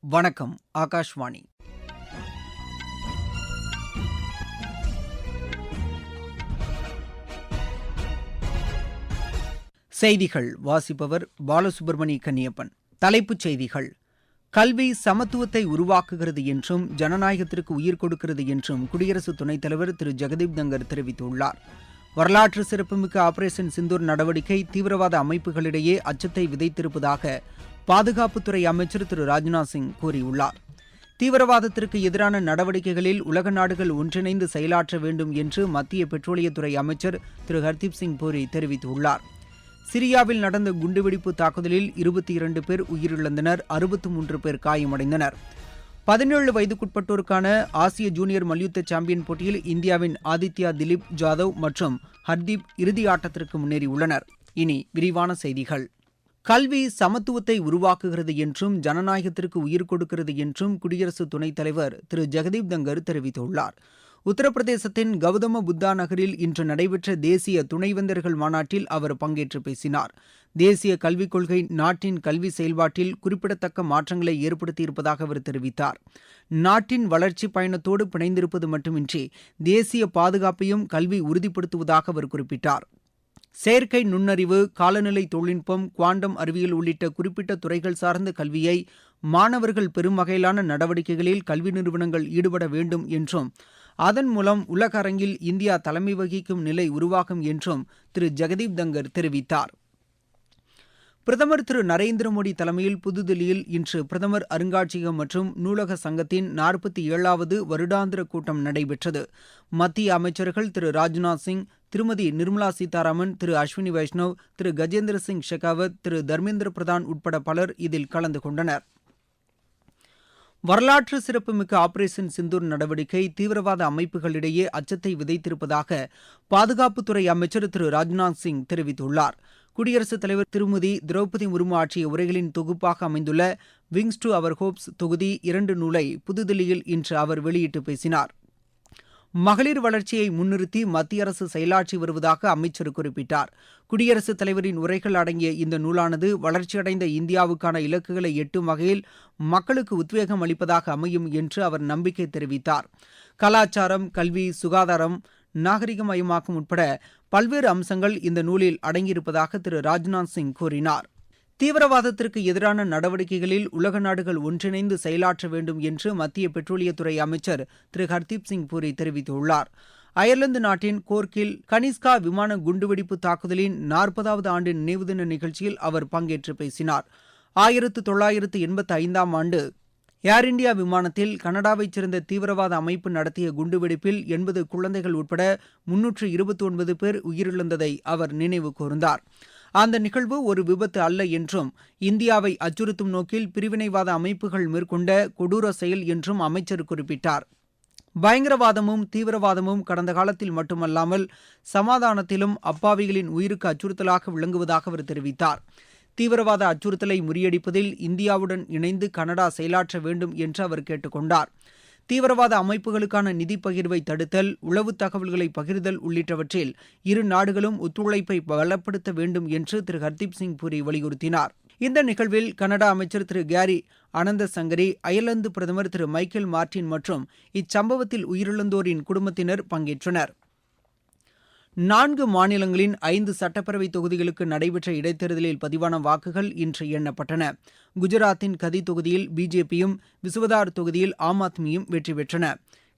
வணக்கம் ஆகாஷ்வாணி. செய்திகள் வாசிப்பவர் பாலசுப்ரமணி கன்னியப்பன். தலைப்புச் செய்திகள் கல்வி சமத்துவத்தை உருவாக்குகிறது என்றும் ஜனநாயகத்திற்கு உயிர் கொடுக்கிறது என்றும் குடியரசு துணைத் தலைவர் திரு. ஜெகதீப் தங்கர் தெரிவித்துள்ளார். வரலாற்று சிறப்புமிக்க ஆபரேஷன் சிந்தூர் நடவடிக்கை தீவிரவாத அமைப்புகளிடையே அச்சத்தை விதைத்திருப்பதாக பாதுகாப்புத்துறை அமைச்சர் திரு ராஜ்நாத் சிங் கூறியுள்ளார். தீவிரவாதத்திற்கு எதிரான நடவடிக்கைகளில் உலக நாடுகள் ஒன்றிணைந்து செயலாற்ற வேண்டும் என்று மத்திய பெட்ரோலியத்துறை அமைச்சர் திரு ஹர்தீப் சிங் பூரி தெரிவித்துள்ளார். சிரியாவில் நடந்த குண்டுவெடிப்பு தாக்குதலில் இருபத்தி இரண்டு பேர் உயிரிழந்தனர் அறுபத்து மூன்று பேர் காயமடைந்தனர். பதினேழு வயதுக்குட்பட்டோருக்கான ஆசிய ஜூனியர் மல்யுத்த சாம்பியன் போட்டியில் இந்தியாவின் ஆதித்யா திலீப் ஜாதவ் மற்றும் ஹர்தீப் இறுதி ஆட்டத்திற்கு முன்னேறியுள்ளனர். இனி விரிவான செய்திகள். கல்வி சமத்துவத்தை உருவாக்குகிறது என்றும் ஜனநாயகத்திற்கு உயிர் கொடுக்கிறது என்றும் குடியரசு துணைத் தலைவர் திரு. ஜெகதீப் தங்கர் தெரிவித்துள்ளார். உத்தரப்பிரதேசத்தின் கௌதம புத்தா நகரில் இன்று நடைபெற்ற தேசிய துணைவேந்தர்கள் மாநாட்டில் அவர் பங்கேற்று பேசினார். தேசிய கல்விக் கொள்கை நாட்டின் கல்வி செயல்பாட்டில் குறிப்பிடத்தக்க மாற்றங்களை ஏற்படுத்தியிருப்பதாக அவர் தெரிவித்தார். நாட்டின் வளர்ச்சி பயணத்தோடு பிணைந்திருப்பது மட்டுமின்றி தேசிய பாதுகாப்பையும் கல்வி உறுதிப்படுத்துவதாக அவர் குறிப்பிட்டார். செயற்கை நுண்ணறிவு காலநிலை தொழில்நுட்பம் குவாண்டம் அறிவியல் உள்ளிட்ட குறிப்பிட்ட துறைகள் சார்ந்த கல்வியை மாணவர்கள் பெரும் வகையிலான நடவடிக்கைகளில் கல்வி நிறுவனங்கள் ஈடுபட வேண்டும் என்றும் அதன் மூலம் உலக அரங்கில் இந்தியா தலைமை வகிக்கும் நிலை உருவாகும் என்றும் திரு. ஜெகதீப் தங்கர் தெரிவித்தார். பிரதமர் திரு நரேந்திர மோடி தலைமையில் புதுதில்லியில் இன்று பிரதமர் அருங்காட்சியகம் மற்றும் நூலக சங்கத்தின் நாற்பத்தி ஏழாவது வருடாந்திர கூட்டம் நடைபெற்றது. மத்திய அமைச்சர்கள் திரு ராஜ்நாத் சிங் திருமதி நிர்மலா சீதாராமன் திரு அஸ்வினி வைஷ்ணவ் திரு கஜேந்திர சிங் ஷெகாவத் திரு தர்மேந்திர பிரதான் உட்பட பலர் இதில் கலந்து கொண்டனர். வரலாற்று சிறப்புமிக்க ஆபரேஷன் சிந்தூர் நடவடிக்கை தீவிரவாத அமைப்புகளிடையே அச்சத்தை விதைத்திருப்பதாக பாதுகாப்புத்துறை அமைச்சர் திரு ராஜ்நாத் சிங் தெரிவித்துள்ளார். குடியரசுத் தலைவர் திருமதி திரௌபதி முர்மு ஆற்றிய உரைகளின் தொகுப்பாக அமைந்துள்ள விங்ஸ் டு அவர் ஹோப்ஸ் தொகுதி இரண்டு நூலை புதுதில்லியில் இன்று அவர் வெளியிட்டு பேசினார். மகளிர் வளர்ச்சியை முன்னிறுத்தி மத்திய அரசு செயலாற்றி வருவதாக அமைச்சர் குறிப்பிட்டார். குடியரசுத் தலைவரின் உரைகள் அடங்கிய இந்த நூலானது வளர்ச்சியடைந்த இந்தியாவுக்கான இலக்குகளை எட்டும் வகையில் மக்களுக்கு உத்வேகம் அளிப்பதாக அமையும் என்று அவர் நம்பிக்கை தெரிவித்தார். கலாச்சாரம் கல்வி சுகாதாரம் நாகரிகமயமாக்கம் உட்பட பல்வேறு அம்சங்கள் இந்த நூலில் அடங்கியிருப்பதாக திரு ராஜ்நாத் சிங் கூறினார். தீவிரவாதத்திற்கு எதிரான நடவடிக்கைகளில் உலக நாடுகள் ஒன்றிணைந்து செயலாற்ற வேண்டும் என்று மத்திய பெட்ரோலியத்துறை அமைச்சர் திரு ஹர்தீப் சிங் பூரி தெரிவித்துள்ளார். அயர்லாந்து நாட்டின் கோர்க்கில் கனிஸ்கா விமான குண்டுவெடிப்பு தாக்குதலின் நாற்பதாவது ஆண்டு நினைவு தின நிகழ்ச்சியில் அவர் பங்கேற்று பேசினார். ஆயிரத்து தொள்ளாயிரத்து எண்பத்தி ஐந்தாம் ஆண்டு ஏர் இண்டியா விமானத்தில் கனடாவைச் சேர்ந்த தீவிரவாத அமைப்பு நடத்திய குண்டுவெடிப்பில் எண்பது குழந்தைகள் உட்பட முன்னூற்று இருபத்தி ஒன்பது பேர் உயிரிழந்ததை அவர் நினைவு கூர்ந்தார். அந்த நிகழ்வு ஒரு விபத்து அல்ல என்றும் இந்தியாவை அச்சுறுத்தும் நோக்கில் பிரிவினைவாத அமைப்புகள் மேற்கொண்ட கொடூர செயல் என்றும் அமைச்சர் குறிப்பிட்டார். பயங்கரவாதமும் தீவிரவாதமும் கடந்த காலத்தில் மட்டுமல்லாமல் சமாதானத்திலும் அப்பாவிகளின் உயிருக்கு அச்சுறுத்தலாக விளங்குவதாக அவர் தெரிவித்தார். தீவிரவாத அச்சுறுத்தலை முறியடிப்பதில் இந்தியாவுடன் இணைந்து கனடா செயலாற்ற வேண்டும் என்று அவர் கேட்டுக் கொண்டார் தீவிரவாத அமைப்புகளுக்கான நிதி பகிர்வை தடுத்தல் உளவு தகவல்களை பகிர்தல் உள்ளிட்டவற்றில் இரு நாடுகளும் ஒத்துழைப்பை பலப்படுத்த வேண்டும் என்று திரு. ஹர்தீப் சிங் பூரி வலியுறுத்தினார். இந்த நிகழ்வில் கனடா அமைச்சர் திரு. கேரி அனந்த சங்கரி அயர்லாந்து பிரதமர் திரு. மைக்கேல் மார்டின் மற்றும் இச்சம்பவத்தில் உயிரிழந்தோரின் குடும்பத்தினர் பங்கேற்றனர். நான்கு மாநிலங்களின் ஐந்து சட்டப்பேரவை தொகுதிகளுக்கு நடைபெற்ற இடைத்தேர்தலில் பதிவான வாக்குகள் இன்று எண்ணப்பட்டன. குஜராத்தின் கதி தொகுதியில் பிஜேபியும் விசுவதார் தொகுதியில் ஆம் ஆத்மியும் வெற்றி பெற்றன.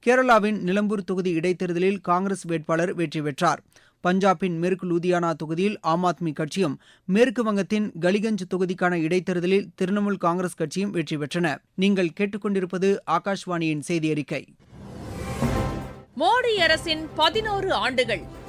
கேரளாவின் நிலம்பூர் தொகுதி இடைத்தேர்தலில் காங்கிரஸ் வேட்பாளர் வெற்றி பெற்றார். பஞ்சாபின் மேற்கு லூதியானா தொகுதியில் ஆம் ஆத்மி கட்சியும் மேற்கு வங்கத்தின் கலிகஞ்ச் தொகுதிக்கான இடைத்தேர்தலில் திரிணாமுல் காங்கிரஸ் கட்சியும் வெற்றி பெற்றன. நீங்கள் கேட்டுக்கொண்டிருப்பது ஆகாஷ்வாணியின் செய்தி அறிக்கை மோடி அரசின் பதினோரு ஆண்டுகள்.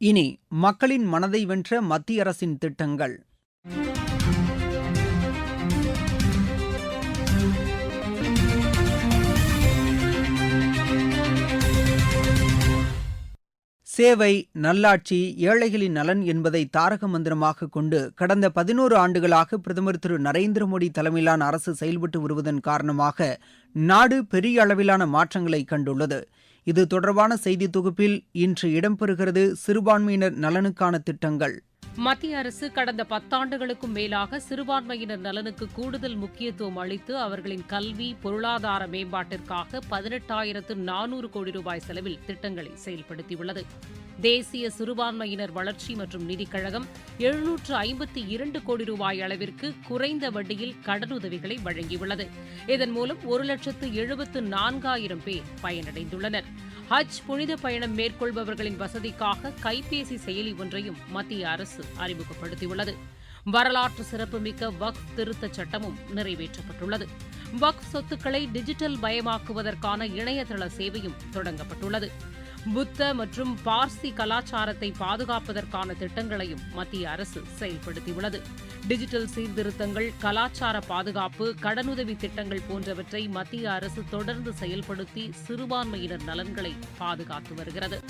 இனி மக்களின் மனதை வென்ற மத்திய அரசின் திட்டங்கள். சேவை நல்லாட்சி ஏழைகளின் நலன் என்பதை தாரக மந்திரமாக கொண்டு கடந்த பதினோரு ஆண்டுகளாக பிரதமர் திரு நரேந்திர மோடி தலைமையிலான அரசு செயல்பட்டு வருவதன் காரணமாக நாடு பெரிய அளவிலான மாற்றங்களை கண்டுள்ளது. இது தொடர்பான செய்தி தொகுப்பில் இன்று இடம்பெறுகிறது சிறுபான்மையினர் நலனுக்கான திட்டங்கள். மத்திய அரசு கடந்த பத்தாண்டுகளுக்கும் மேலாக சிறுபான்மையினர் நலனுக்கு கூடுதல் முக்கியத்துவம் அளித்து அவர்களின் கல்வி பொருளாதார மேம்பாட்டிற்காக பதினெட்டாயிரத்து நானூறு கோடி ரூபாய் செலவில் திட்டங்களை செயல்படுத்தியுள்ளது. தேசிய சிறுபான்மையினர் வளர்ச்சி மற்றும் நிதிக் கழகம் எழுநூற்று ஐம்பத்தி இரண்டு கோடி ரூபாய் அளவிற்கு குறைந்த வட்டியில் கடனுதவிகளை வழங்கியுள்ளது. இதன் மூலம் ஒரு லட்சத்து எழுபத்து நான்காயிரம் பேர் பயனடைந்துள்ளனர். ஹஜ் புனித பயணம் மேற்கொள்பவர்களின் வசதிக்காக கைபேசி செயலி ஒன்றையும் மத்திய அரசு அறிமுகப்படுத்தியுள்ளது. வரலாற்று சிறப்புமிக்க வக்ஃப் திருத்தச் சட்டமும் நிறைவேற்றப்பட்டுள்ளது. வக்ஃப் சொத்துக்களை டிஜிட்டல் மயமாக்குவதற்கான இணையதள சேவையும் தொடங்கப்பட்டுள்ளது. புத்த மற்றும் பார்சி கலாச்சாரத்தை பாதுகாப்பதற்கான திட்டங்களையும் மத்திய அரசு செயல்படுத்தியுள்ளது. டிஜிட்டல் சீர்திருத்தங்கள் கலாச்சார பாதுகாப்பு கடனுதவி திட்டங்கள் போன்றவற்றை மத்திய அரசு தொடர்ந்து செயல்படுத்தி சிறுபான்மையினர் நலன்களை பாதுகாத்து வருகிறது.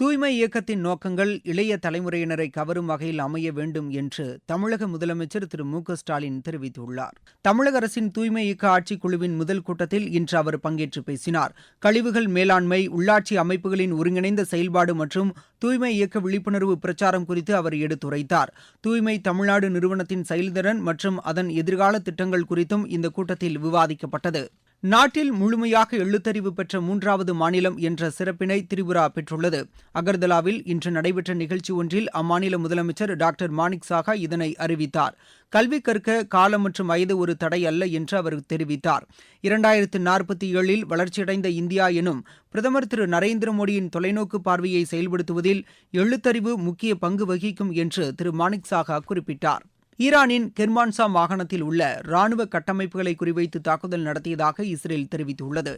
தூய்மை இயக்கத்தின் நோக்கங்கள் இளைய தலைமுறையினரை கவரும் வகையில் அமைய வேண்டும் என்று தமிழக முதலமைச்சர் திரு மு க ஸ்டாலின் தெரிவித்துள்ளார். தமிழக அரசின் தூய்மை இயக்க ஆட்சிக் குழுவின் முதல் கூட்டத்தில் இன்று அவர் பங்கேற்று பேசினார். கழிவுகள் மேலாண்மை உள்ளாட்சி அமைப்புகளின் ஒருங்கிணைந்த செயல்பாடு மற்றும் தூய்மை இயக்க விழிப்புணர்வு பிரச்சாரம் குறித்து அவர் எடுத்துரைத்தார். தூய்மை தமிழ்நாடு நிறுவனத்தின் செயல்திறன் மற்றும் அதன் எதிர்கால திட்டங்கள் குறித்தும் இந்த கூட்டத்தில் விவாதிக்கப்பட்டது. நாட்டில் முழுமையாக எழுத்தறிவு பெற்ற மூன்றாவது மாநிலம் என்ற சிறப்பினை திரிபுரா பெற்றுள்ளது. அகர்தலாவில் இன்று நடைபெற்ற நிகழ்ச்சி ஒன்றில் அம்மாநில முதலமைச்சர் டாக்டர் மாணிக் சாகா இதனை அறிவித்தார். கல்வி கற்க காலம் மற்றும் வயது ஒரு தடை அல்ல என்று அவர் தெரிவித்தார். இரண்டாயிரத்து நாற்பத்தி ஏழில் வளர்ச்சியடைந்த இந்தியா எனும் பிரதமர் திரு நரேந்திர மோடியின் தொலைநோக்கு பார்வையை செயல்படுத்துவதில் எழுத்தறிவு முக்கிய பங்கு வகிக்கும் என்று திரு மாணிக் சாகா குறிப்பிட்டார். ஈரானின் கெர்மான்சா மாகாணத்தில் உள்ள ராணுவ கட்டமைப்புகளை குறிவைத்து தாக்குதல் நடத்தியதாக இஸ்ரேல் தெரிவித்துள்ளது.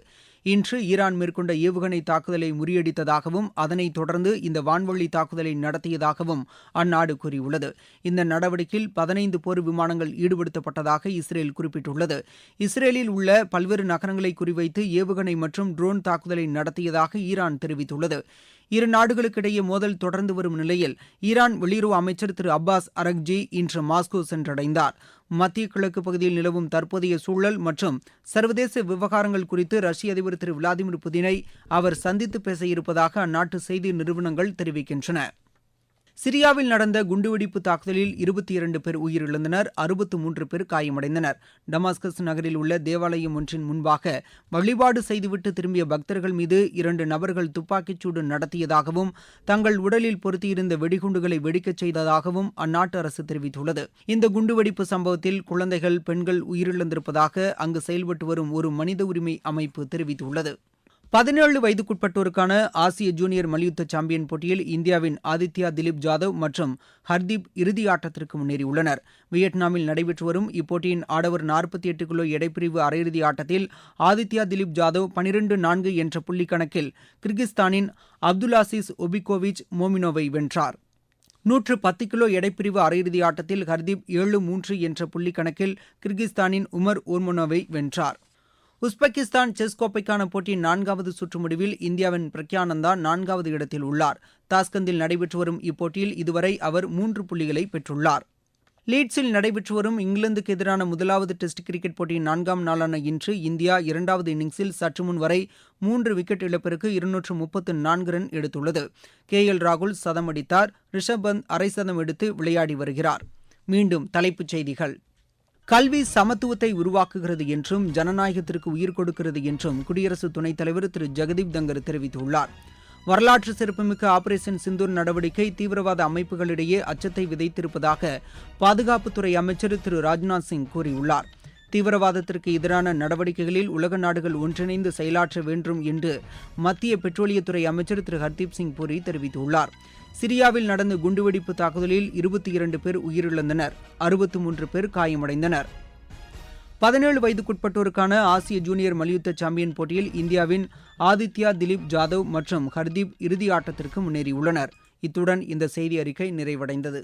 இன்று ஈரான் மேற்கொண்ட ஏவுகணை தாக்குதலை முறியடித்ததாகவும் அதனைத் தொடர்ந்து இந்த வான்வழி தாக்குதலை நடத்தியதாகவும் அந்நாடு கூறியுள்ளது. இந்த நடவடிக்கையில் பதினைந்து போர் விமானங்கள் ஈடுபடுத்தப்பட்டதாக இஸ்ரேல் குறிப்பிட்டுள்ளது. இஸ்ரேலில் உள்ள பல்வேறு நகரங்களை குறிவைத்து ஏவுகணை மற்றும் ட்ரோன் தாக்குதலை நடத்தியதாக ஈரான் தெரிவித்துள்ளது. இரு நாடுகளுக்கிடையே மோதல் தொடர்ந்து வரும் நிலையில் ஈரான் வெளியுறவு அமைச்சர் திரு அப்பாஸ் அரக்ஜி இன்று மாஸ்கோ சென்றடைந்தார். மத்திய கிழக்கு பகுதியில் நிலவும் தற்போதைய சூழல் மற்றும் சர்வதேச விவகாரங்கள் குறித்து ரஷ்ய அதிபர் திரு விளாடிமிர் புதினை அவர் சந்தித்து பேச இருப்பதாக அந்நாட்டு செய்தி நிறுவனங்கள் தெரிவிக்கின்றன. சிரியாவில் நடந்த குண்டுவெடிப்பு தாக்குதலில் இருபத்தி இரண்டு பேர் உயிரிழந்தனர் அறுபத்து மூன்று பேர் காயமடைந்தனர். டமாஸ்கஸ் நகரில் உள்ள தேவாலயம் ஒன்றின் முன்பாக வழிபாடு செய்துவிட்டு திரும்பிய பக்தர்கள் மீது இரண்டு நபர்கள் துப்பாக்கிச்சூடு நடத்தியதாகவும் தங்கள் உடலில் பொருத்தியிருந்த வெடிகுண்டுகளை வெடிக்கச் செய்ததாகவும் அந்நாட்டு அரசு தெரிவித்துள்ளது. இந்த குண்டுவெடிப்பு சம்பவத்தில் குழந்தைகள் பெண்கள் உயிரிழந்திருப்பதாக அங்கு செயல்பட்டு வரும் ஒரு மனித உரிமை அமைப்பு தெரிவித்துள்ளது. பதினேழு வயதுக்குட்பட்டோருக்கான ஆசிய ஜூனியர் மல்யுத்த சாம்பியன் போட்டியில் இந்தியாவின் ஆதித்யா திலீப் ஜாதவ் மற்றும் ஹர்தீப் இறுதி ஆட்டத்திற்கு முன்னேறியுள்ளனர். வியட்நாமில் நடைபெற்று வரும் இப்போட்டியின் ஆடவர் நாற்பத்தி எட்டு கிலோ எடைப்பிரிவு அரையிறுதி ஆட்டத்தில் ஆதித்யா திலீப் ஜாதவ் பனிரெண்டு நான்கு என்ற புள்ளி கணக்கில் கிர்கிஸ்தானின் அப்துல்லாசிஸ் ஒபிகோவிச் மோமினோவை வென்றார். நூற்று பத்து கிலோ எடைப்பிரிவு அரையிறுதி ஆட்டத்தில் ஹர்தீப் ஏழு மூன்று என்ற புள்ளி கணக்கில் கிர்கிஸ்தானின் உமர் ஓர்மனோவை வென்றார். உஸ்பெகிஸ்தான் செஸ் கோப்பைக்கான போட்டியின் நான்காவது சுற்று முடிவில் இந்தியாவின் பிரக்யானந்தா நான்காவது இடத்தில் உள்ளார். தாஸ்கந்தில் நடைபெற்று வரும் இப்போட்டியில் இதுவரை அவர் மூன்று புள்ளிகளை பெற்றுள்ளார். லீட்ஸில் நடைபெற்று வரும் இங்கிலாந்துக்கு எதிரான முதலாவது டெஸ்ட் கிரிக்கெட் போட்டியின் நான்காம் நாளான இன்று இந்தியா இரண்டாவது இன்னிங்ஸில் சற்று முன் வரை மூன்று விக்கெட் இழப்பிற்கு இருநூற்று முப்பத்து நான்கு ரன் எடுத்துள்ளது. கே எல் ராகுல் சதம் அடித்தார். ரிஷப் பந்த் அரை சதம் எடுத்து விளையாடி வருகிறார். மீண்டும் தலைப்புச் செய்திகள். கல்வி சமத்துவத்தை உருவாக்குகிறது என்றும் ஜனநாயகத்திற்கு உயிர் கொடுக்கிறது என்றும் குடியரசு துணைத் தலைவர் திரு. ஜெகதீப் தங்கர் தெரிவித்துள்ளார். வரலாற்று சிறப்புமிக்க ஆபரேஷன் சிந்தூர் நடவடிக்கை தீவிரவாத அமைப்புகளிடையே அச்சத்தை விதைத்திருப்பதாக பாதுகாப்புத்துறை அமைச்சர் திரு. ராஜ்நாத் சிங் கூறியுள்ளார். தீவிரவாதத்திற்கு எதிரான நடவடிக்கைகளில் உலக நாடுகள் ஒன்றிணைந்து செயலாற்ற வேண்டும் என்று மத்திய பெட்ரோலியத்துறை அமைச்சர் திரு ஹர்தீப் சிங் பூரி தெரிவித்துள்ளார். சிரியாவில் நடந்த குண்டுவெடிப்பு தாக்குதலில் இருபத்தி இரண்டு பேர் உயிரிழந்தனர் அறுபத்து மூன்று பேர் காயமடைந்தனர். பதினேழு வயதுக்குட்பட்டோருக்கான ஆசிய ஜூனியர் மல்யுத்த சாம்பியன் போட்டியில் இந்தியாவின் ஆதித்யா திலீப் ஜாதவ் மற்றும் ஹர்தீப் இறுதி ஆட்டத்திற்கு முன்னேறியுள்ளனர். இத்துடன் இந்த செய்தி அறிக்கை நிறைவடைந்தது.